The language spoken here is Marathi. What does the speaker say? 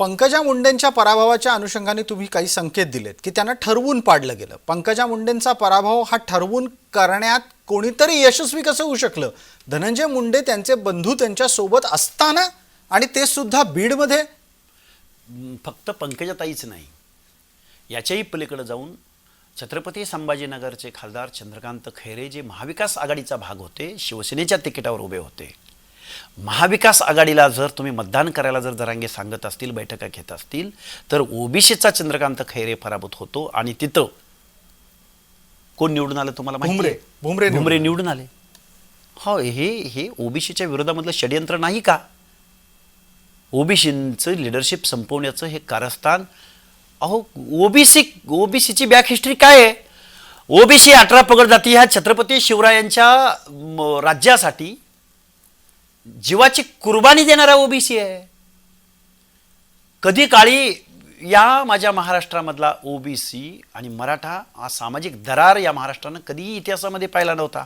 पंकजा मुंडेंच्या पराभवाच्या अनुषंगाने तुम्ही काही संकेत दिलेत की त्यांना ठरवून पाडलं गेलं. पंकजा मुंडेंचा पराभव हा ठरवून करण्यात कोणीतरी यशस्वी कसं होऊ शकलं? धनंजय मुंडे त्यांचे बंधू त्यांच्यासोबत असताना आणि ते सुद्धा बीडमध्ये? फक्त पंकजाताईच नाही. याच्याही पलीकडे जाऊन छत्रपती संभाजीनगरचे खासदार चंद्रकांत खैरे जे महाविकास आघाडीचा भाग होते शिवसेनेच्या तिकिटावर उभे होते महाविकास आघाडीला जर तुम्ही मतदान करायला जर जरांगे सांगत असतील बैठका घेत असतील तर ओबीसीचा चंद्रकांत खैरे पराभूत होतो आणि तिथं कोण निवडून आलं तुम्हाला माहिती भुमरे. निवडून आले. हो हे हे ओबीसीच्या विरोधामधलं षडयंत्र नाही का? ओबीसीचं लिडरशिप संपवण्याचं हे कारस्थान. अहो ओबीसी ओबीसीची बॅक हिस्ट्री काय आहे? ओबीसी अठरा पगड जाती ह्या छत्रपती शिवरायांच्या राज्यासाठी जीवाची कुर्बानी देणारा ओबीसी आहे. कधी काळी या माझ्या महाराष्ट्रामधला ओबीसी आणि मराठा हा सामाजिक दरार या महाराष्ट्रानं कधीही इतिहासामध्ये पाहिला नव्हता.